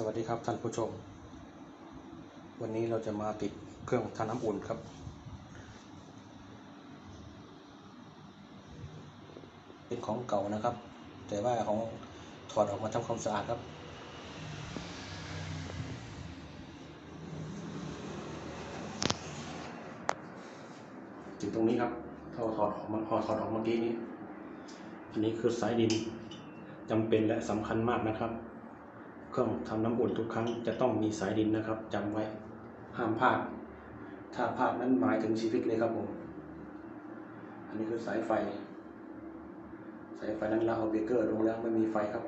สวัสดีครับท่านผู้ชม วันนี้เราจะมาติดเครื่องทำน้ำอุ่นครับ เป็นของเก่านะครับ แต่ว่าของถอดออกมาทำความสะอาดครับ ถึงตรงนี้ครับเราถอดออกมาพอถอดออกเมื่อกี้นี้ อันนี้คือสายดินจำเป็นและสำคัญมากนะครับ เครื่องทำน้ำอุ่นทุกครั้งจะต้องมีสายดินนะครับจำไว้ห้ามพลาด ถ้าพลาดนั้นหมายถึงชีวิตเลยครับผม อันนี้คือสายไฟ สายไฟนั้นเราเอาเบเกอร์ลงแล้วไม่มีไฟครับ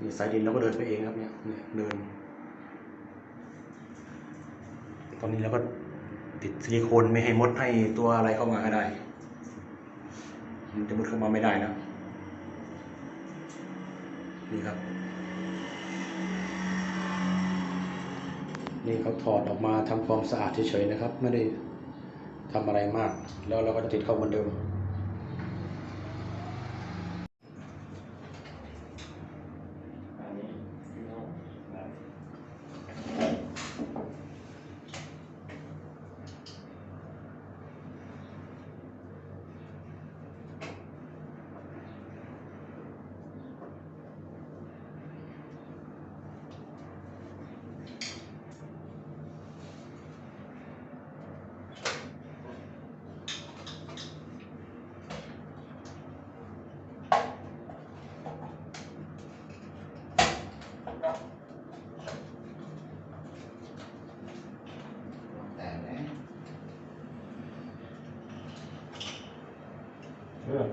นี่สายดินเราก็เดินไปเองครับเนี่ยเนี่ยเดิน ตอนนี้เราก็ติดซิลิโคนไม่ให้มดให้ตัวอะไรเข้ามาให้ได้ มันจะมุดเข้ามาไม่ได้นะ นี่ครับ นี่เขาถอดออกมาทำความสะอาดเฉยๆนะครับ ไม่ได้ทำอะไรมาก แล้วเราก็จะติดเข้าเหมือนเดิม แต่แม่ เออ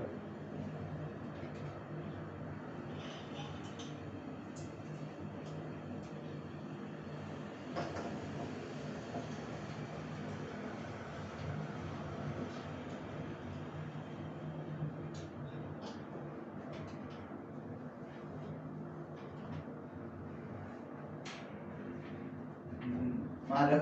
มาแล้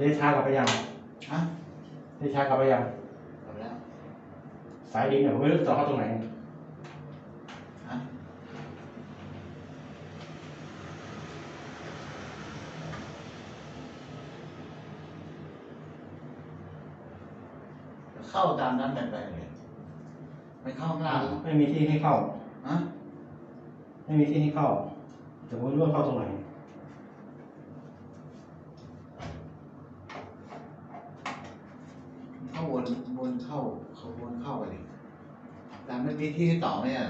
ได้ชากลับไปยังฮะได้ชากลับไปยังกลับแล้วสายดินเนี่ยผมไม่รู้ต่อเข้าตรงไหนฮะเข้าตามนั้นไปเลยไม่เข้าข้างล่างเหรอไม่มีที่ให้เข้าฮะไม่มีที่ให้เข้าแต่ผมไม่รู้ว่าเข้าตรงไหน เข้าวนวน เข้าเขาวนเข้าไปดิแต่ไม่มีที่ให้ต่อไหมอะ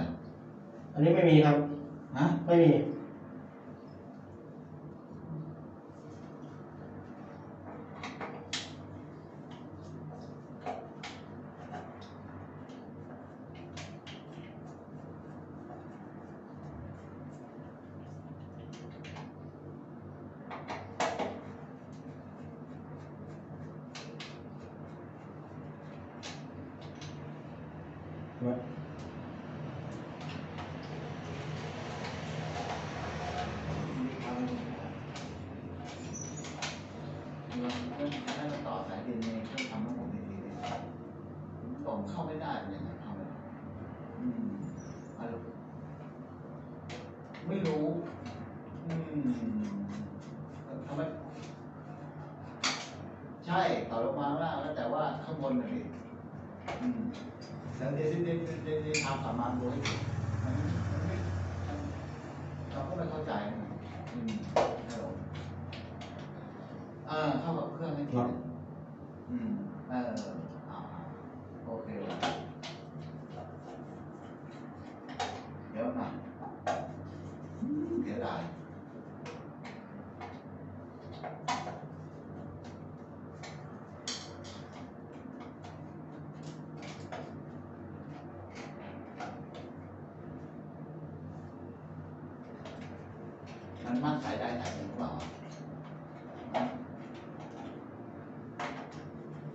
อันนี้ไม่มีครับ ฮะ ไม่มี ต่อสายดินเครื่องทำน้ำมันดีๆเนี่ยต่อเข้าไม่ได้เนี่ยทำไม่ได้อืมอะไรไม่รู้อืมทำไมใช่ใช่ต่อลงมาล่างแล้วแต่ว่าข้างบนน่ะดิ แล้วเดี๋ยวเดี๋ยวเดี๋ยวเดี๋ยวเดี๋ยวทำกลับมาดูให้ดูมันมันไม่มันเราก็ไม่เข้าใจนะอืมฮัลโหลเออเข้ากับเครื่องให้ทีหนึ่งอืมเอออ่าโอเคว่ะเดี๋ยวมาอืมเดี๋ยวได้ มันมัดสายได้สายหนึ่งหรือเปล่า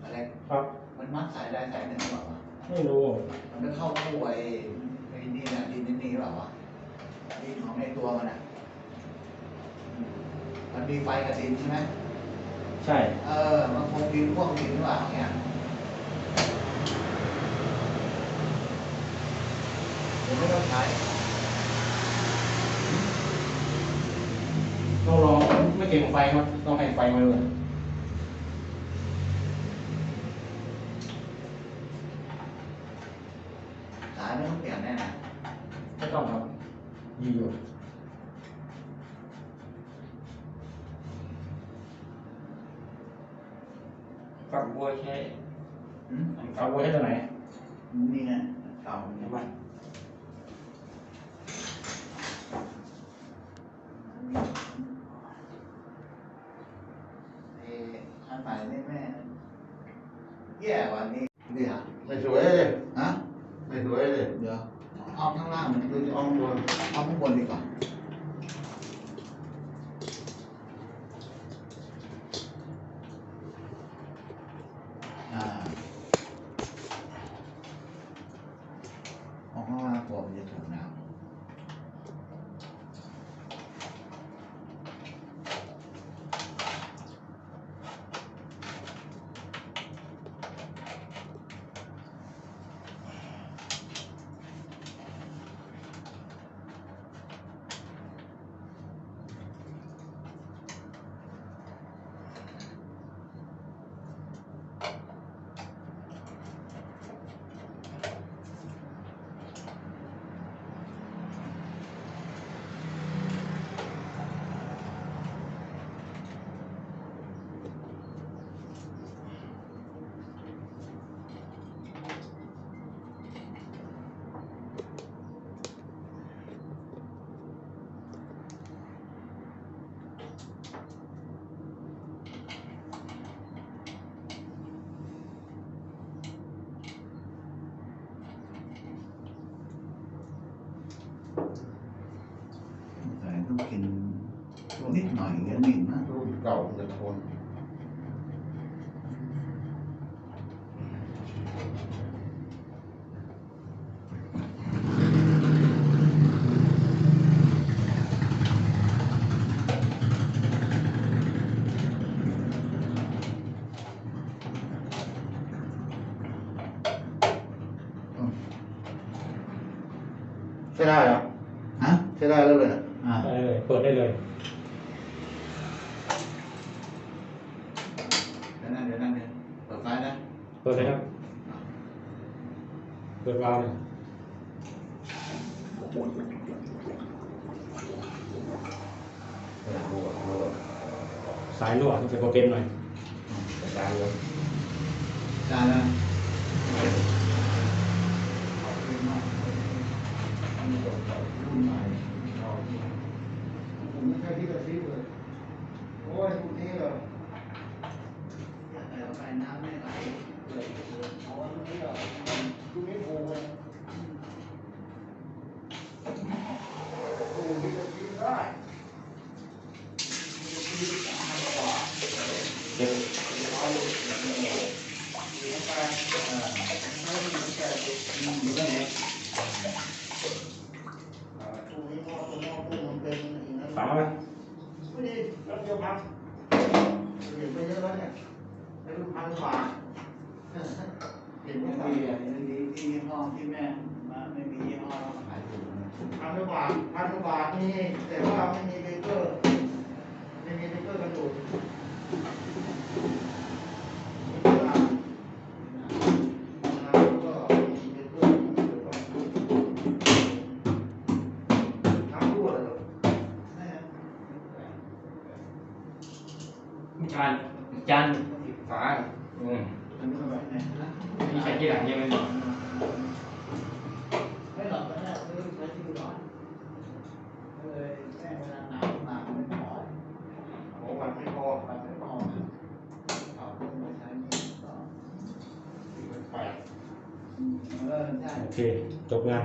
อะไรครับ มันมัดสายได้สายหนึ่งหรือเปล่าวะไม่รู้ มันไม่เข้าคู่ไอ้ไอ้นี่นะดินนี่นี่หรือเปล่าวะดินของในตัวมันอะอืมมันมีไฟกับดินใช่ไหมใช่ เออ มันคงดินพวกดินหรือเปล่าเนี่ยเดี๋ยวไม่ต้องใช้ ต้องลองไม่เก่งไฟครับ ต้องให้ไฟมาเลยสายไม่ต้องเปลี่ยนแน่นะไม่ต้องครับดีอยู่ฝักบัวใช้อืมเอาไว้ให้ตัวไหน นี่ไงเก่าเห็นไหม เอ้อันใหม่นี่แม่แย่กว่านี้เนี่ยไม่สวยเลยฮะไม่สวยเลยเดี๋ยวเอาข้างล่างมันดูดูที่อ้อมบนเอาข้างบนดีกว่าอ่าเอาข้างล่างกลัวมันจะถูกน้ำ แต่ต้องกินนิดหน่อยก็นิ่มนะรุ่นเก่ามันจะทน ใช้ได้เหรอฮะใช้ได้แล้วเลยอะอ่าได้เลยเปิดได้เลยเดี๋ยวนั่นเดี๋ยวนั่นเดี๋ยวเปิดไฟนะเปิดเลยครับ เปิดวาล์วเลยเออดูอะดูอะสายรั่วต้องใส่โปรเกนหน่อยจัดการเลยได้แล้ว รุ่น ใหม่เอาผมไม่ใช่ที่กระซิบเลย โอ้ยพวกนี้เหรอ แต่ไฟน้ำไม่ไหล เอาอันนี้เหรอรุ่นนี้ถูกเลยถูกที่กระซิบได้ เก็บ อยู่ตรงไหน ถูกนี้พอตัวมอตัวมันเป็นอย่างนั้น ฝา ไหมไม่ดีแล้วเดียวพักเห็นไปเยอะแล้วเนี่ยไปดูพันฝาเห็นไม่ไม่มีดีอะไม่มีที่ยี่ห้อที่แม่มาไม่มียี่ห้อขายถูกนะพันกว่าบาทพันกว่าบาทนี่แต่ว่าไม่มีเบเกอร์ไม่มีเบเกอร์กันดูดจ เค จบงาน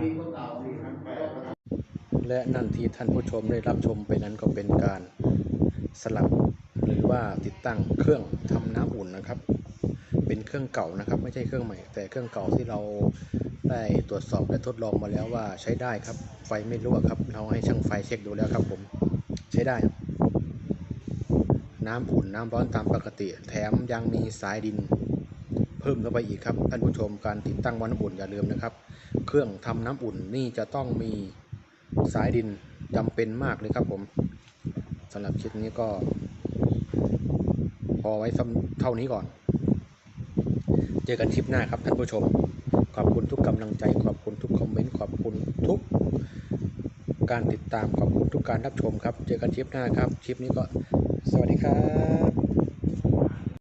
และนั่นที่ท่านผู้ชมได้รับชมไปนั้นก็เป็นการสลับหรือว่าติดตั้งเครื่องทำน้ำอุ่นนะครับ เป็นเครื่องเก่านะครับ ไม่ใช่เครื่องใหม่ แต่เครื่องเก่าที่เราได้ตรวจสอบและทดลองมาแล้วว่าใช้ได้ครับ ไฟไม่รั่วครับ เราให้ช่างไฟเช็คดูแล้วครับผมใช้ได้ น้ำอุ่นน้ำร้อนตามปกติ แถมยังมีสายดิน เพิ่มเข้าไปอีกครับท่านผู้ชมการติดตั้งวันำอุ่นอย่าลืมนะครับ เครื่องทำน้ำอุ่นนี่จะต้องมีสายดินจำเป็นมากเลยครับผมสำหรับคลิปนี้ก็ พอไว้เท่านี้ก่อน เจอกันคลิปหน้าครับท่านผู้ชม ขอบคุณทุกกำลังใจ ขอบคุณทุกคอมเมนต์ขอบคุณทุก การติดตามขอบคุณทุกการรับชมครับ เจอกันคลิปหน้าครับคลิปนี้ก็สวัสดีครับ